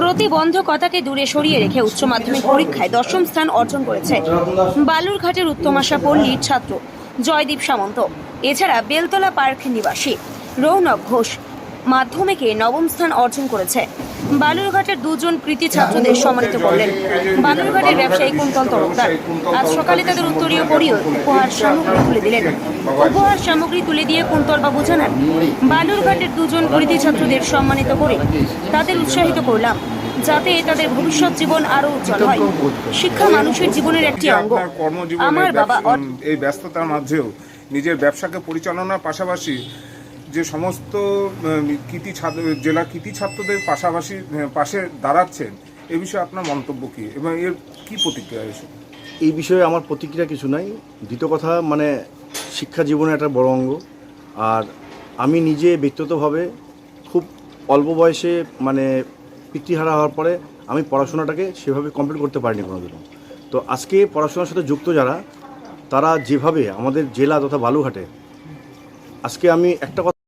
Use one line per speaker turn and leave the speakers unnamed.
প্রতিবন্ধকতাকে দূরে সরিয়ে রেখে উচ্চ মাধ্যমিক পরীক্ষায় দশম স্থান অর্জন করেছে বালুরঘাটের উত্তমাশা পল্লীর ছাত্র জয়দীপ সামন্ত। এছাড়া বেলতলা পার্ক নিবাসী রৌনক ঘোষ মাধ্যমিকে নবম স্থান অর্জন করেছে। বালুরঘাটের দুজন কৃতি ছাত্রদের সম্মানিত করলেন। বালুরঘাটের ব্যবসায়ী কুন্তল তরফদার। আজ সকালে তাদের উত্তরীয় পরিয়ে উপহার সামগ্রী তুলে দিলেন। উপহার সামগ্রী তুলে দিয়ে কুন্তলবাবু জানান বালুরঘাটের দুজন কৃতি ছাত্রদের সম্মানিত করে তাদের উৎসাহিত করলাম যাতে তাদের ভবিষ্যৎ জীবন আরও উজ্জ্বল হয়। শিক্ষা মানুষের জীবনের একটি অঙ্গ। আমার বাবা
এই ব্যস্ততার মাঝেও নিজের ব্যবসাকে পরিচালনার পাশাপাশি যে সমস্ত কৃতি ছাত্র, জেলা কৃতি ছাত্রদের পাশাপাশি পাশে দাঁড়াচ্ছেন, এ বিষয়ে আপনার মন্তব্য কী? এবং এর কি প্রতিক্রিয়া এসে?
এই বিষয়ে আমার প্রতিক্রিয়া কিছু নাই। দ্বিতীয় কথা মানে শিক্ষা জীবনের একটা বড় অঙ্গ। আর আমি নিজে ব্যক্তিগতভাবে খুব অল্প বয়সে মানে পিতৃহারা হওয়ার পরে আমি পড়াশোনাটাকে সেভাবে কমপ্লিট করতে পারিনি কোনোদিনও। তো আজকে পড়াশোনার সাথে যুক্ত যারা, তারা যেভাবে আমাদের জেলা তথা বালুঘাটে আজকে আমি একটা কথা